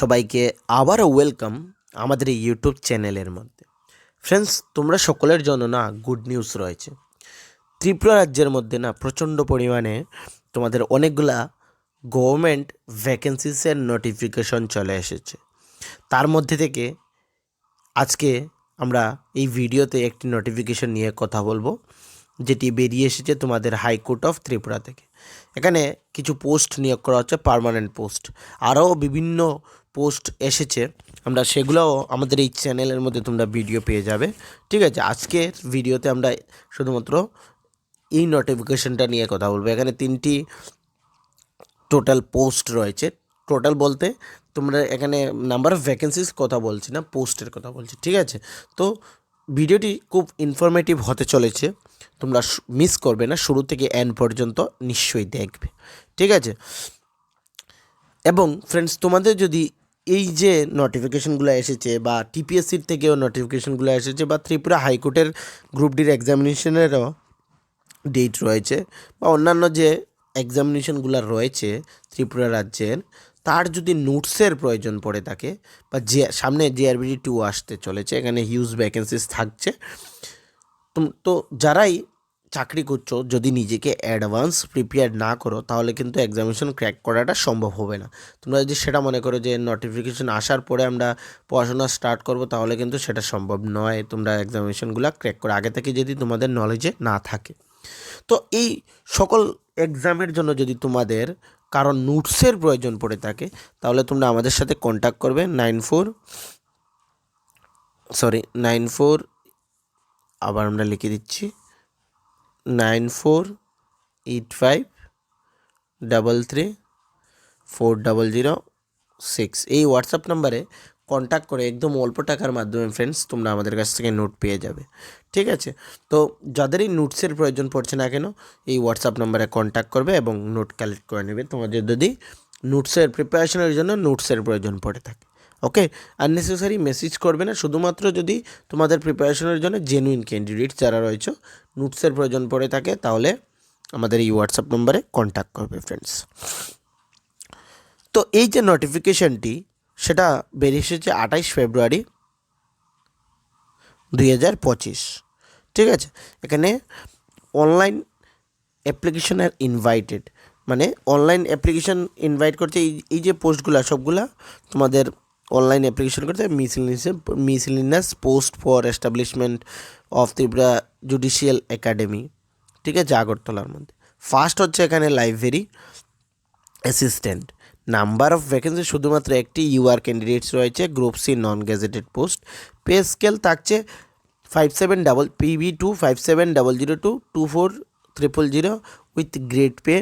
সবাইকে আবারও ওয়েলকাম আমাদের এই ইউটিউব চ্যানেলের মধ্যে। ফ্রেন্ডস তোমরা সকলের জন্য না গুড নিউজ রয়েছে। ত্রিপুরা রাজ্যের মধ্যে না প্রচণ্ড পরিমাণে তোমাদের অনেকগুলা গভর্নমেন্ট ভ্যাকেন্সিসের নোটিফিকেশন চলে এসেছে। তার মধ্যে থেকে আজকে আমরা এই ভিডিওতে একটি নোটিফিকেশন নিয়ে কথা বলব, যেটি বেরিয়ে এসেছে তোমাদের হাইকোর্ট অফ ত্রিপুরা থেকে। এখানে কিছু পোস্ট নিয়োগ করা হচ্ছে পার্মানেন্ট পোস্ট আরও বিভিন্ন পোস্ট এসেছে, আমরা সেগুলোও আমাদের এই চ্যানেলের মধ্যে তোমরা ভিডিও পেয়ে যাবে। ঠিক আছে, আজকের ভিডিওতে আমরা শুধুমাত্র এই নোটিফিকেশনটা নিয়ে কথা বলব। এখানে তিনটি টোটাল পোস্ট রয়েছে। টোটাল বলতে তোমরা এখানে নাম্বার অফ ভ্যাকেন্সিস কথা বলছি না পোস্টের কথা বলছি, ঠিক আছে? তো ভিডিওটি খুব ইনফরমেটিভ হতে চলেছে, তোমরা মিস করবে না, শুরু থেকে এন্ড পর্যন্ত নিশ্চয়ই দেখবে, ঠিক আছে? এবং ফ্রেন্ডস তোমাদের যদি এই যে নোটিফিকেশনগুলো এসেছে বা টিপিএসসির থেকেও নোটিফিকেশনগুলো এসেছে বা ত্রিপুরা হাইকোর্টের গ্রুপ ডির এক্সামিনেশনেরও ডেট রয়েছে বা অন্যান্য যে এক্সামিনেশনগুলো রয়েছে ত্রিপুরা রাজ্যের, তার যদি নোটসের প্রয়োজন পড়ে থাকে বা যে, সামনে জিআরবিডি টু আসতে চলেছে, এখানে হিউজ ভ্যাকেন্সিস থাকছে তো যারাই চাকরি করছ, যদি নিজেকে অ্যাডভান্স প্রিপেয়ার না করো, তাহলে কিন্তু এক্সামিনেশন ক্র্যাক করাটা সম্ভব হবে না। তোমরা যদি সেটা মনে করো যে নোটিফিকেশন আসার পরে আমরা পড়াশোনা স্টার্ট করব, তাহলে কিন্তু সেটা সম্ভব নয় তোমরা এক্সামিনেশনগুলো ক্র্যাক করো। আগে থেকে যদি তোমাদের নলেজে না থাকে। তো এই সকল এক্সামের জন্য যদি তোমাদের কারণ নোটসের প্রয়োজন পড়ে থাকে, তাহলে তোমরা আমাদের সাথে কন্ট্যাক্ট করবে nine four sorry nine four আবার আমরা লিখে দিচ্ছি। Nine four eight five double three four double zero six. এই হোয়াটসঅ্যাপ নাম্বারে কন্ট্যাক্ট করে একদম অল্প টাকার মাধ্যমে ফ্রেন্ডস তোমরা আমাদের কাছ থেকে নোট পেয়ে যাবে। ঠিক আছে? তো যাদেরই নোটসের প্রয়োজন পড়ছে না কেন, এই হোয়াটসঅ্যাপ নাম্বারে কন্ট্যাক্ট করবে এবং নোট কালেক্ট করে নেবে। তোমাদের যদি নোটসের প্রিপারেশনের জন্য নোটসের প্রয়োজন পড়ে থাকে। ওকে আননেসেসারি মেসেজ করবে না। শুধুমাত্র যদি তোমাদের প্রিপারেশনের জন্য জেনুইন ক্যান্ডিডেট যারা রয়েছে নোটসের প্রয়োজন পড়ে থাকে, তাহলে আমাদের এই হোয়াটসঅ্যাপ নম্বরে কন্ট্যাক্ট করবে ফ্রেন্ডস তো এই যে নোটিফিকেশনটি সেটা বেরিয়ে এসেছে আঠাইশ ফেব্রুয়ারি দুই হাজার পঁচিশ। ঠিক আছে? এখানে অনলাইন অ্যাপ্লিকেশন আর ইনভাইটেড মানে অনলাইন অ্যাপ্লিকেশন ইনভাইট করতে এই এই যে পোস্টগুলো সবগুলা তোমাদের অনলাইন অ্যাপ্লিকেশন করতে miscellaneous post for establishment of Tripura judicial academy ঠিক আছে, আগরতলার মধ্যে। ফার্স্ট হচ্ছে এখানে library assistant number of vacancy শুধুমাত্র একটি ইউআর ক্যান্ডিডেটস রয়েছে group C non gazetted post pay scale থাকছে five seven double PB two five seven double zero two two four triple zero with grade pay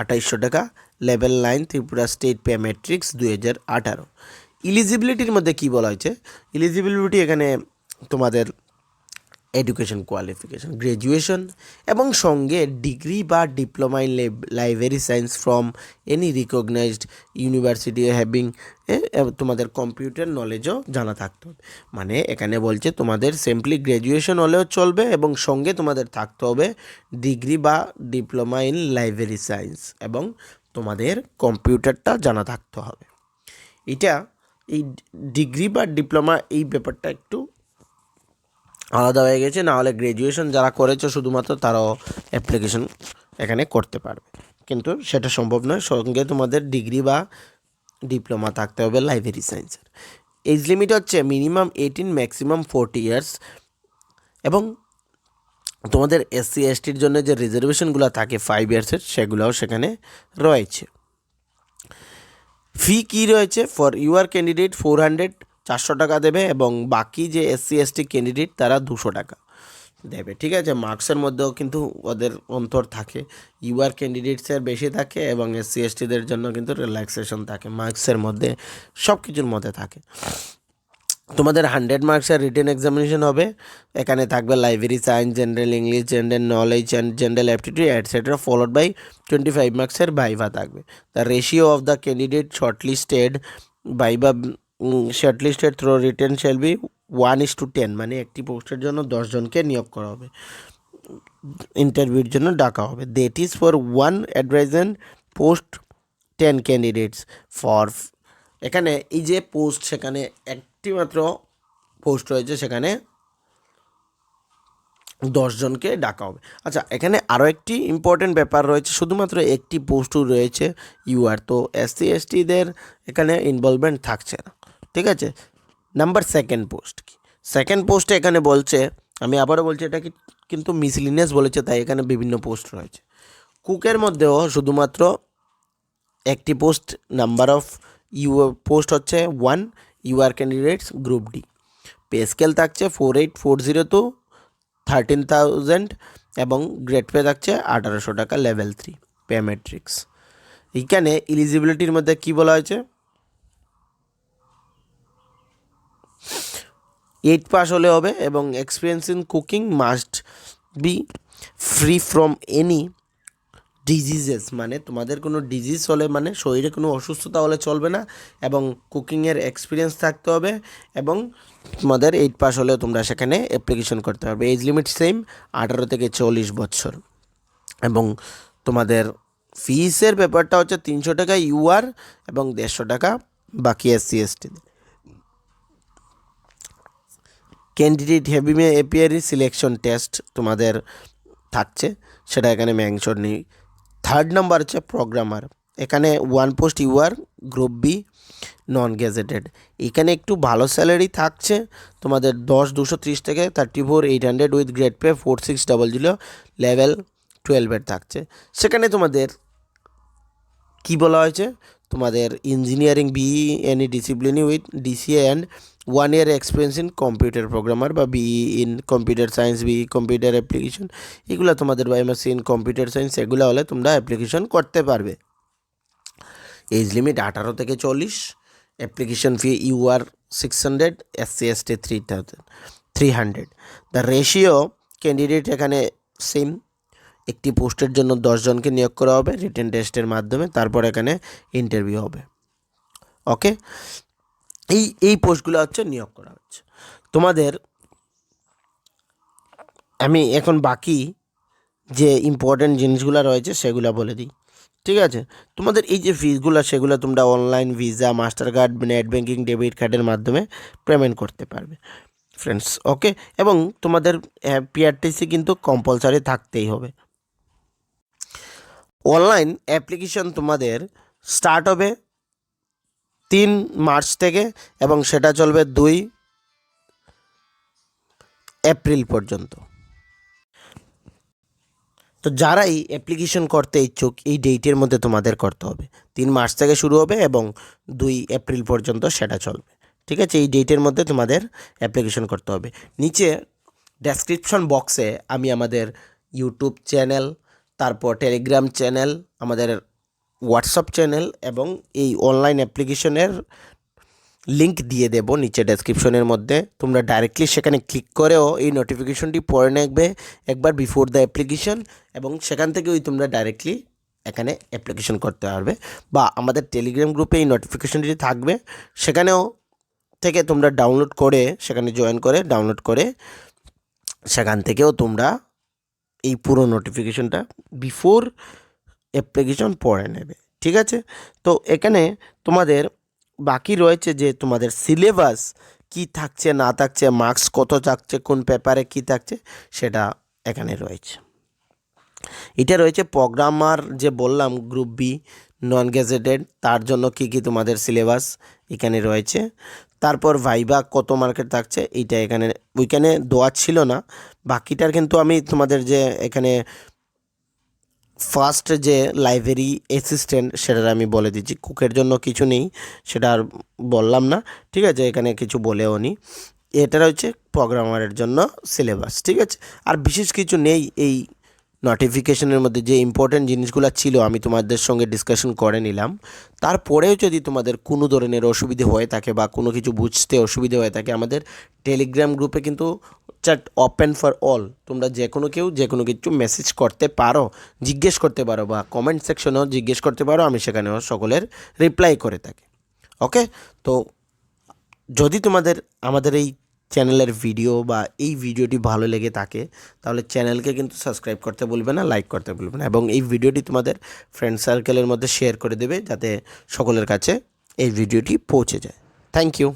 আঠাইশশো টাকা। Level nine Tripura state pay matrix দুই হাজার আঠারো। ইলিজিবিলিটির মধ্যে কী বলা হয়েছে? Eligibility এখানে তোমাদের এডুকেশন কোয়ালিফিকেশন গ্র্যাজুয়েশন এবং সঙ্গে ডিগ্রি বা diploma in library science from any recognised university having তোমাদের কম্পিউটার নলেজও জানা থাকতে হবে। মানে এখানে বলছে তোমাদের সিম্পলি গ্র্যাজুয়েশন হলেও চলবে এবং সঙ্গে তোমাদের থাকতে হবে ডিগ্রি বা ডিপ্লোমা ইন লাইব্রেরি সায়েন্স এবং তোমাদের কম্পিউটারটা জানা থাকতে হবে। এটা এই ডিগ্রি বা ডিপ্লোমা এই ব্যাপারটা একটু আলাদা হয়ে গেছে। না হলে গ্র্যাজুয়েশন যারা করেছে শুধুমাত্র তারাও অ্যাপ্লিকেশন এখানে করতে পারবে। কিন্তু সেটা সম্ভব নয়, সঙ্গে তোমাদের ডিগ্রি বা ডিপ্লোমা থাকতে হবে লাইব্রেরি সায়েন্সের এজ লিমিট হচ্ছে minimum eighteen maximum forty years এবং তোমাদের এসসি এসটির জন্য যে রিজার্ভেশনগুলো থাকে ফাইভ ইয়ার্সের সেগুলোও সেখানে রয়েছে। ফি কী রয়েছে? For UR candidate four hundred চারশো টাকা দেবে এবং বাকি যে এসসি এসটি ক্যান্ডিডেট তারা দুশো টাকা দেবে। ঠিক আছে? মার্কসের মধ্যেও কিন্তু ওদের অন্তর থাকে। ইউআর ক্যান্ডিডেটসের বেশি থাকে এবং এসসি এসটিদের জন্য কিন্তু রিল্যাক্সেশন থাকে। মার্কসের মধ্যে সব কিছুর মধ্যে থাকে। তোমাদের হান্ড্রেড মার্কসের রিটেন এক্সামিনেশন হবে। এখানে থাকবে library science general English general knowledge and general aptitude etcetera followed by twenty five মার্কসের ভাইভা থাকবে। The ratio of the candidate shortlisted viva shortlisted through written shall be one is to ten মানে একটি পোস্টের জন্য দশজনকে নিয়োগ করা হবে। ইন্টারভিউর জন্য ডাকা হবে। দ্যাট ইজ ফর ওয়ান অ্যাডভাইজেন্ট পোস্ট টেন ক্যান্ডিডেটস ফর এখানে এই যে পোস্ট সেখানে একটি মাত্র পোস্ট রয়েছে, সেখানে দশজনকে ডাকা হবে। আচ্ছা এখানে আরও একটি ইম্পর্টেন্ট ব্যাপার রয়েছে, শুধুমাত্র একটি পোস্টও রয়েছে ইউআর তো এসসি এসটিদের এখানে ইনভলভমেন্ট থাকছে না, ঠিক আছে? নাম্বার সেকেন্ড পোস্ট কি? সেকেন্ড পোস্টে এখানে বলছে, আমি আবারও বলছি, এটা কি কিন্তু মিসলিনিয়াস বলেছে, তাই এখানে বিভিন্ন পোস্ট রয়েছে। কুকের মধ্যেও শুধুমাত্র একটি post number of you post হচ্ছে one UR candidates group D. Pay scale থাকছে four eight four zero two thirteen thousand এবং গ্রেড পে থাকছে আঠারোশো টাকা লেভেল থ্রি পে ম্যাট্রিক্স। এইখানে ইলিজিবিলিটির মধ্যে কি বলা হয়েছে? এইট পাস হলে হবে এবং experience in cooking must be free from any diseases মানে তোমাদের কোনো ডিজিজ হলে মানে শরীরে কোনো অসুস্থতা হলে চলবে না এবং কুকিংয়ের এক্সপিরিয়েন্স থাকতে হবে এবং তোমাদের এইট পাস হলেও তোমরা সেখানে অ্যাপ্লিকেশন করতে পারবে। এজ লিমিট সেম আঠারো থেকে চল্লিশ বছর। এবং তোমাদের ফিসের ব্যাপারটা হচ্ছে তিনশো টাকা ইউআর এবং দেড়শো টাকা বাকি SC এসটিদের candidate have appear selection test তোমাদের থাকছে, সেটা এখানে মেনশন নেই থার্ড নাম্বার হচ্ছে প্রোগ্রামার এখানে one post UR group B non gazetted এখানে একটু ভালো স্যালারি থাকছে। তোমাদের দশ, দুশো, ত্রিশ থেকে thirty four eight hundred with grade pay four six double zero level টুয়েলভের থাকছে। সেখানে তোমাদের কি বলা হয়েছে? তোমাদের engineering BE any discipline with DCA and one year experience in computer programmer বা BE in computer science BE computer application এগুলো তোমাদের বা এমএসসি ইন কম্পিউটার সায়েন্স এগুলো হলে তোমরা অ্যাপ্লিকেশন করতে পারবে। এজ লিমিট আঠারো থেকে চল্লিশ application fee U R six hundred SC ST three thousand three hundred the ratio candidate এখানে সেম একটি পোস্টের জন্য দশজনকে নিয়োগ করা হবে রিটেন টেস্টের মাধ্যমে, তারপর এখানে ইন্টারভিউ হবে। ওকে এই এই পোস্টগুলো হচ্ছে নিয়োগ করা হচ্ছে। তোমাদের, আমি এখন বাকি যে ইম্পর্ট্যান্ট জিনিসগুলো রয়েছে সেগুলো বলে দিই, ঠিক আছে? তোমাদের এই যে ফিজগুলো সেগুলো তোমরা online Visa Mastercard net banking debit কার্ডের মাধ্যমে পেমেন্ট করতে পারবে ফ্রেন্ডস ওকে এবং তোমাদের পিআরটিসি কিন্তু কম্পালসারি থাকতেই হবে। অনলাইন অ্যাপ্লিকেশন তোমাদের স্টার্ট হবে তিন মার্চ থেকে এবং সেটা চলবে দুই এপ্রিল পর্যন্ত। তো যারাই অ্যাপ্লিকেশন করতে ইচ্ছুক, এই ডেটের মধ্যে তোমাদের করতে হবে। তিন মার্চ থেকে শুরু হবে এবং দুই এপ্রিল পর্যন্ত সেটা চলবে। ঠিক আছে? এই ডেটের মধ্যে তোমাদের অ্যাপ্লিকেশন করতে হবে। নিচে ডেসক্রিপশন বক্সে আমি আমাদের ইউটিউব চ্যানেল তারপর টেলিগ্রাম চ্যানেল আমাদের হোয়াটসঅ্যাপ চ্যানেল এবং এই অনলাইন অ্যাপ্লিকেশনের লিঙ্ক দিয়ে দেব নিচে ডেসক্রিপশনের মধ্যে। তোমরা ডাইরেক্টলি সেখানে ক্লিক করেও এই নোটিফিকেশনটি পড়ে নেবে একবার বিফোর দ্য অ্যাপ্লিকেশন এবং সেখান থেকেও তোমরা ডাইরেক্টলি এখানে অ্যাপ্লিকেশন করতে পারবে বা আমাদের টেলিগ্রাম গ্রুপে এই নোটিফিকেশনটি থাকবে। সেখানেও থেকে তোমরা ডাউনলোড করে সেখানে জয়েন করে ডাউনলোড করে সেখান থেকেও তোমরা এই পুরো নোটিফিকেশনটা বিফোর অ্যাপ্লিকেশন পড়ে নেবে, ঠিক আছে? তো এখানে তোমাদের বাকি রয়েছে যে তোমাদের সিলেবাস কি থাকছে, না থাকছে মার্কস কত থাকছে, কোন পেপারে কি থাকছে, সেটা এখানে রয়েছে। এটা রয়েছে প্রোগ্রামার যে বললাম গ্রুপ বি নন গেজেটেড তার জন্য কি কি তোমাদের সিলেবাস এখানে রয়েছে। তারপর ভাইবা কত মার্কেট থাকছে এইটা এখানে, ওইখানে দেওয়া ছিল না। বাকিটার কিন্তু আমি তোমাদের যে এখানে ফার্স্ট যে লাইব্রেরি অ্যাসিস্ট্যান্ট সেটার আমি বলে দিচ্ছি। কুকের জন্য কিছু নেই, সেটা আর বললাম না, ঠিক আছে? এখানে কিছু বলেও নি। এটা হচ্ছে প্রোগ্রামারের জন্য সিলেবাস ঠিক আছে? আর বিশেষ কিছু নেই এই নোটিফিকেশনের মধ্যে যে ইম্পর্টেন্ট জিনিসগুলো ছিল আমি তোমাদের সঙ্গে ডিসকাশন করে নিলাম। তারপরেও যদি তোমাদের কোনো ধরনের অসুবিধে হয়ে থাকে বা কোনো কিছু বুঝতে অসুবিধে হয়ে থাকে, আমাদের টেলিগ্রাম গ্রুপে কিন্তু চ্যাট ওপেন ফর অল তোমরা যে কোনো কেউ, যে কোনো কিছু মেসেজ করতে পারো, জিজ্ঞেস করতে পারো বা কমেন্ট সেকশনেও জিজ্ঞেস করতে পারো, আমি সেখানেও সকলের রিপ্লাই করে থাকি। ওকে তো যদি তোমাদের আমাদের এই চ্যানেলের ভিডিও বা এই ভিডিওটি ভালো লেগে থাকে, তাহলে চ্যানেলকে কিন্তু সাবস্ক্রাইব করতে বলবে না লাইক করতে বলবে না এবং এই ভিডিওটি তোমাদের ফ্রেন্ড সার্কেলের মধ্যে শেয়ার করে দেবে যাতে সকলের কাছে এই ভিডিওটি পৌঁছে যায়। Thank you